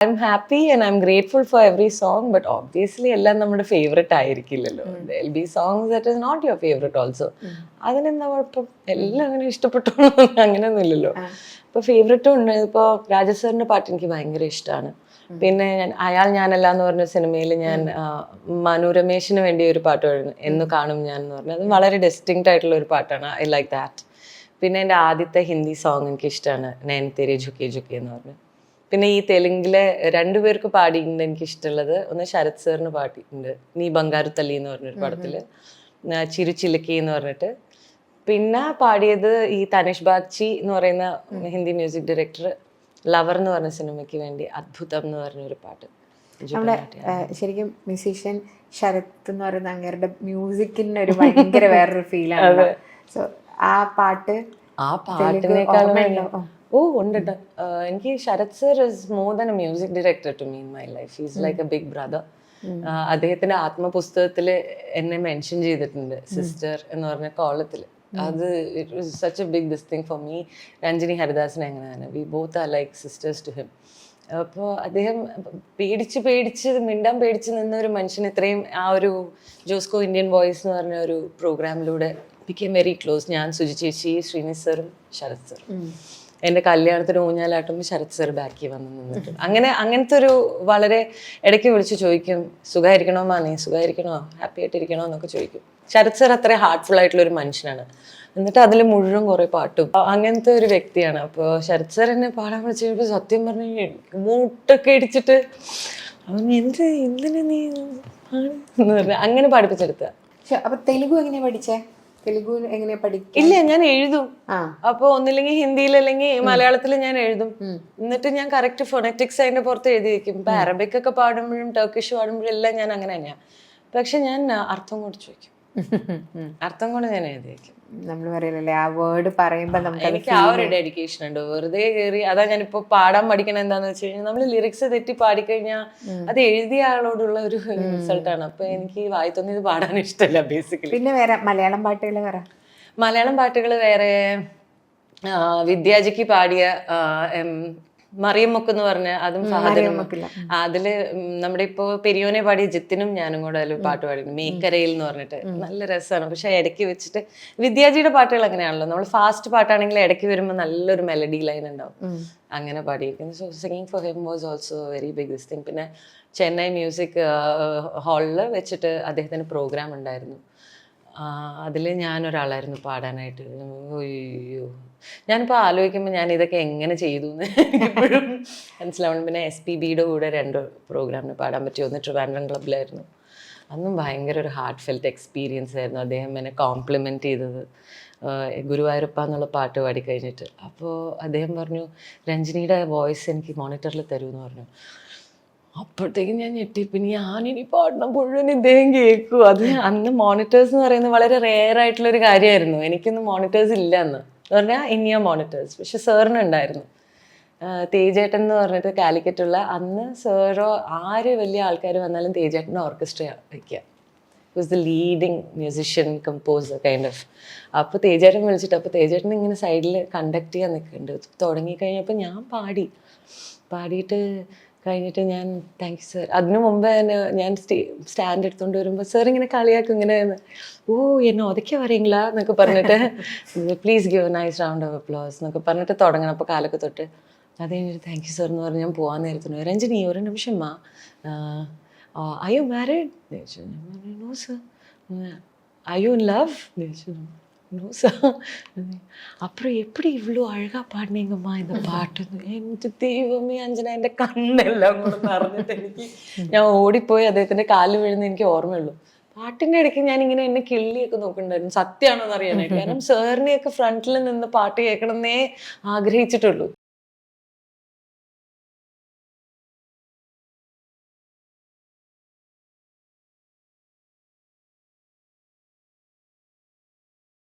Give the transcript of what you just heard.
I'm happy and I'm grateful for every song but obviously എല്ലാം നമ്മുടെ favourite ആയിരിക്കില്ലല്ലോ. L B songs that is not your favourite also അതിനെന്താ കുഴപ്പം? എല്ലാം അങ്ങനെ ഇഷ്ടപ്പെട്ടു അങ്ങനെയൊന്നും ഇല്ലല്ലോ ഇപ്പൊ ഫേവററ്റും ഉണ്ട്. ഇപ്പോൾ രാജസാറിന്റെ പാട്ട് എനിക്ക് ഭയങ്കര ഇഷ്ടമാണ് പിന്നെ ഞാൻ അയാൾ ഞാനല്ല എന്ന് പറഞ്ഞ സിനിമയിൽ ഞാൻ മനു രമേശിന് വേണ്ടി ഒരു പാട്ട് പാടുന്നു. എന്ന് കാണും ഞാൻ എന്ന് പറഞ്ഞത് അത് വളരെ ഡിസ്റ്റിങ്ക്റ്റ് ആയിട്ടുള്ള ഒരു പാട്ടാണ്. ഐ ലൈക്ക് ദാറ്റ് പിന്നെ എന്റെ ആദ്യത്തെ ഹിന്ദി സോങ് എനിക്ക് ഇഷ്ടമാണ് നയൻ തേരെ ഝുക്കി ഝുക്കി എന്ന് പറഞ്ഞു. പിന്നെ ഈ തെലുങ്കിലെ രണ്ടുപേർക്ക് പാടിയിട്ടുണ്ട് എനിക്ക് ഇഷ്ടമുള്ളത് ഒന്ന് ശരത് സാറിന് പാടിയിട്ടുണ്ട്. നീ ബംഗാരുത്തല്ലി എന്ന് പറഞ്ഞൊരു പടത്തിൽ. ആ, ചിരു ചിലക്കി എന്ന് പറഞ്ഞിട്ട്. പിന്നെ പാടിയത് ഈ തനിഷ് ബാഗ്ചി എന്ന് പറയുന്ന ഹിന്ദി മ്യൂസിക് ഡയറക്ടർ ലവർ എന്ന് പറഞ്ഞ സിനിമയ്ക്ക് വേണ്ടി അത്ഭുതം എന്ന് പറഞ്ഞൊരു പാട്ട്. നമ്മുടെ ശരിക്കും മ്യൂസീഷ്യൻ ശരത് എന്ന് പറയുന്ന അങ്ങേരുടെ മ്യൂസിക്കിന് ഒരു ഭയങ്കര വേറൊരു ഫീലാണ് സോ ആ പാട്ട് ആ പാട്ടിനേക്കാളും ഓ ഉണ്ട്. എനിക്ക് Sharath sir is more than a music director to me in my life is like a big brother അദ്ദേഹത്തിന്റെ ആത്മപുസ്തകത്തിൽ എന്നെ മെൻഷൻ ചെയ്തിട്ടുണ്ട് സിസ്റ്റർ എന്ന് പറഞ്ഞ കോളത്തിൽ. അത് it such a big this thing for me Ranjini ഹരിദാസിനെ എങ്ങനെയാണ്? We both are like sisters to him അപ്പോൾ അദ്ദേഹം പേടിച്ച് പേടിച്ച് മിണ്ടാൻ പേടിച്ച് നിന്ന ഒരു മനുഷ്യൻ ഇത്രയും ആ ഒരു ജോസ്കോ ഇന്ത്യൻ വോയിസ് എന്ന് പറഞ്ഞ ഒരു പ്രോഗ്രാമിലൂടെ ബിക്കേം വെരി ക്ലോസ് ഞാൻ സുജി ചേച്ചി ശ്രീനി സാറും ശരത് സാറും എന്റെ കല്യാണത്തിന് ഊഞ്ഞാലാട്ടുമ്പോൾ ശരത് സർ ബാക്കി വന്ന് നിന്നിട്ട്. അങ്ങനെ അങ്ങനത്തെ ഒരു വളരെ ഇടയ്ക്ക് വിളിച്ച് ചോദിക്കും സുഖമായിരിക്കണോ മാനേ സുഖമായിരിക്കണോ ഹാപ്പി ആയിട്ടിരിക്കണോ? എന്നൊക്കെ ചോദിക്കും. ശരത് സർ അത്ര ഹാർട്ട്ഫുൾ ആയിട്ടുള്ള ഒരു മനുഷ്യനാണ്. എന്നിട്ട് അതിൽ മുഴുവൻ കുറേ പാട്ടും. അങ്ങനത്തെ ഒരു വ്യക്തിയാണ്. അപ്പോൾ ശരത് സർ എന്നെ പാടാൻ വിളിച്ച് കഴിഞ്ഞപ്പോൾ സത്യം പറഞ്ഞു മൂട്ടൊക്കെ ഇടിച്ചിട്ട് അവൻ എന്ത് എന്തിനാ നീ അങ്ങനെ പാടിപ്പിച്ചെടുത്ത അപ്പൊ തെലുഗു എങ്ങനെയാ പഠിച്ചേ? തെലുഗു എങ്ങനെ പഠിക്കും ഇല്ല ഞാൻ എഴുതും. അപ്പൊ ഒന്നില്ലെങ്കിൽ ഹിന്ദിയിൽ അല്ലെങ്കിൽ മലയാളത്തിൽ ഞാൻ എഴുതും. എന്നിട്ട് ഞാൻ കറക്റ്റ് ഫൊണറ്റിക്സ് അതിന്റെ പുറത്ത് എഴുതി വെക്കും ഇപ്പൊ അറബിക് ഒക്കെ പാടുമ്പോഴും ടർക്കിഷ് പാടുമ്പോഴും എല്ലാം ഞാൻ അങ്ങനെ തന്നെയാ പക്ഷെ ഞാൻ അർത്ഥം കൊണ്ട് ചോദിക്കും അർത്ഥം കൊണ്ട് ഞാൻ എഴുതി വെക്കും നമ്മൾ പറയലല്ലേ ആ വേർഡ് പറയുമ്പോ നമുക്ക് എനിക്ക് ആ ഒരു ഡെഡിക്കേഷൻ ഉണ്ട്. വെറുതെ കയറി അതാ ഞാനിപ്പോ പാടാൻ പഠിക്കണം എന്താന്ന് വെച്ച് കഴിഞ്ഞാൽ നമ്മൾ ലിറിക്സ് തെറ്റി പാടിക്കഴിഞ്ഞാൽ അത് എഴുതിയ ആളോടുള്ള ഒരു റിസൾട്ടാണ് അപ്പൊ എനിക്ക് വായി തോന്നിയത് പാടാൻ ഇഷ്ടമല്ല ബേസിക്കലി പിന്നെ വേറെ മലയാളം പാട്ടുകൾ വേറെ മലയാളം പാട്ടുകൾ വേറെ വിദ്യാജിക്ക് പാടിയ മറിയമ്മൊക്ക് എന്ന് പറഞ്ഞ അതും ഫഹദിനും അതിൽ നമ്മുടെ ഇപ്പോ പെരിയോനെ പാടിയ ജിത്തിനും ഞാനും കൂടെ അതിൽ പാട്ട് പാടിയിരുന്നു മേക്കരയിൽ എന്ന് പറഞ്ഞിട്ട്. നല്ല രസമാണ് പക്ഷെ ഇടയ്ക്ക് വെച്ചിട്ട് വിദ്യാജിയുടെ പാട്ടുകൾ അങ്ങനെയാണല്ലോ. നമ്മൾ ഫാസ്റ്റ് പാട്ടാണെങ്കിൽ ഇടയ്ക്ക് വരുമ്പോൾ നല്ലൊരു മെലഡി ലൈൻ ഉണ്ടാവും. അങ്ങനെ പാടിയിരിക്കുന്നു. So singing for him was also very big this thing പിന്നെ ചെന്നൈ മ്യൂസിക് ഹാളിൽ വെച്ചിട്ട് അദ്ദേഹത്തിന് പ്രോഗ്രാം ഉണ്ടായിരുന്നു. അതിൽ ഞാനൊരാളായിരുന്നു പാടാനായിട്ട്. അയ്യോ. ഞാനിപ്പോൾ ആലോചിക്കുമ്പോൾ ഞാൻ ഇതൊക്കെ എങ്ങനെ ചെയ്തു എന്ന് എനിക്കിപ്പോഴും മനസ്സിലാവണം. പിന്നെ എസ് പി ബിയുടെ കൂടെ രണ്ട് പ്രോഗ്രാമിന് പാടാൻ പറ്റി ഒന്ന് ട്രിവാൻഡ്രം ക്ലബിലായിരുന്നു അന്നും ഭയങ്കര ഒരു ഹാർട്ട് ഫെൽറ്റ് എക്സ്പീരിയൻസ് ആയിരുന്നു. അദ്ദേഹം എന്നെ കോംപ്ലിമെന്റ് ചെയ്തത്. ഗുരുവായൂരപ്പ എന്നുള്ള പാട്ട് പാടി കഴിഞ്ഞിട്ട് അപ്പോൾ അദ്ദേഹം പറഞ്ഞു രഞ്ജിനിയുടെ വോയിസ് എനിക്ക് മോണിറ്ററിൽ തരുമെന്ന് പറഞ്ഞു. അപ്പോഴത്തേക്കും ഞാൻ ഞെട്ടി. പിന്നെ ഇനി പാടണം മുഴുവൻ ഇദ്ദേഹം കേൾക്കും. അത് അന്ന് മോണിറ്റേഴ്സ് എന്ന് പറയുന്നത് വളരെ റെയർ ആയിട്ടുള്ള ഒരു കാര്യമായിരുന്നു. എനിക്കൊന്നും മോണിറ്റേഴ്സ് ഇല്ല അന്ന് എന്ന് പറഞ്ഞാൽ ഇനിയ മോണിറ്റേഴ്സ് പക്ഷെ സാറിന് ഉണ്ടായിരുന്നു ആഹ് തേജേട്ടൻ എന്ന് പറഞ്ഞിട്ട് കാലിക്കറ്റുള്ള അന്ന് സാറോ ആര് വലിയ ആൾക്കാർ വന്നാലും തേജേട്ടന്റെ ഓർക്കസ്ട്ര വയ്ക്കുക was the leading musician composer kind of അപ്പോൾ തേജേട്ടൻ വിളിച്ചിട്ട് അപ്പോൾ തേജേട്ടൻ ഇങ്ങനെ സൈഡിൽ കണ്ടക്ട് ചെയ്യാൻ നിൽക്കുന്നുണ്ട് തുടങ്ങിക്കഴിഞ്ഞപ്പോൾ ഞാൻ പാടി. പാടിയിട്ട് കഴിഞ്ഞിട്ട് ഞാൻ താങ്ക് യു സർ അതിനു മുമ്പ് തന്നെ ഞാൻ സ്റ്റാൻഡ് എടുത്തുകൊണ്ട് വരുമ്പോൾ സർ ഇങ്ങനെ കളിയാക്കും ഇങ്ങനെ ഓ എന്നെ ഒതുക്കി പറയുങ്ങളാ എന്നൊക്കെ പറഞ്ഞിട്ട് please give nice round of applause എന്നൊക്കെ പറഞ്ഞിട്ട് തുടങ്ങണം അപ്പോൾ കാലൊക്കെ തൊട്ട്. അത് കഴിഞ്ഞിട്ട് താങ്ക് യു സർ എന്ന് പറഞ്ഞ് ഞാൻ പോകാൻ നേരത്തിന് രഞ്ജിനി ഒരു നിമിഷം മാ. അയ്യോ യു മാരിഡ് സർ അയ്യോ ഇൻ ലവ് நோ சார் அப்புறம் எப்படி இவ்வளோ அழகாக பாடினீங்கம்மா இந்த പാട്ടൊന്ന് എൻ്റെ ദൈവമേ അഞ്ജന എൻ്റെ കണ്ണെല്ലാം കൂടെ നിറഞ്ഞിട്ട് എനിക്ക് ഞാൻ ഓടിപ്പോയി അദ്ദേഹത്തിൻ്റെ കാലിൽ വീഴുന്ന എനിക്ക് ഓർമ്മയുള്ളൂ പാട്ടിൻ്റെ ഇടയ്ക്ക് ഞാൻ ഇങ്ങനെ എന്നെ കിള്ളിയൊക്കെ നോക്കുന്നുണ്ടായിരുന്നു സത്യമാണോ എന്ന് അറിയാനായിട്ട് കാരണം സാറിനെയൊക്കെ ഫ്രണ്ടിൽ നിന്ന് പാട്ട് കേൾക്കണമെന്നേ ആഗ്രഹിച്ചിട്ടുള്ളൂ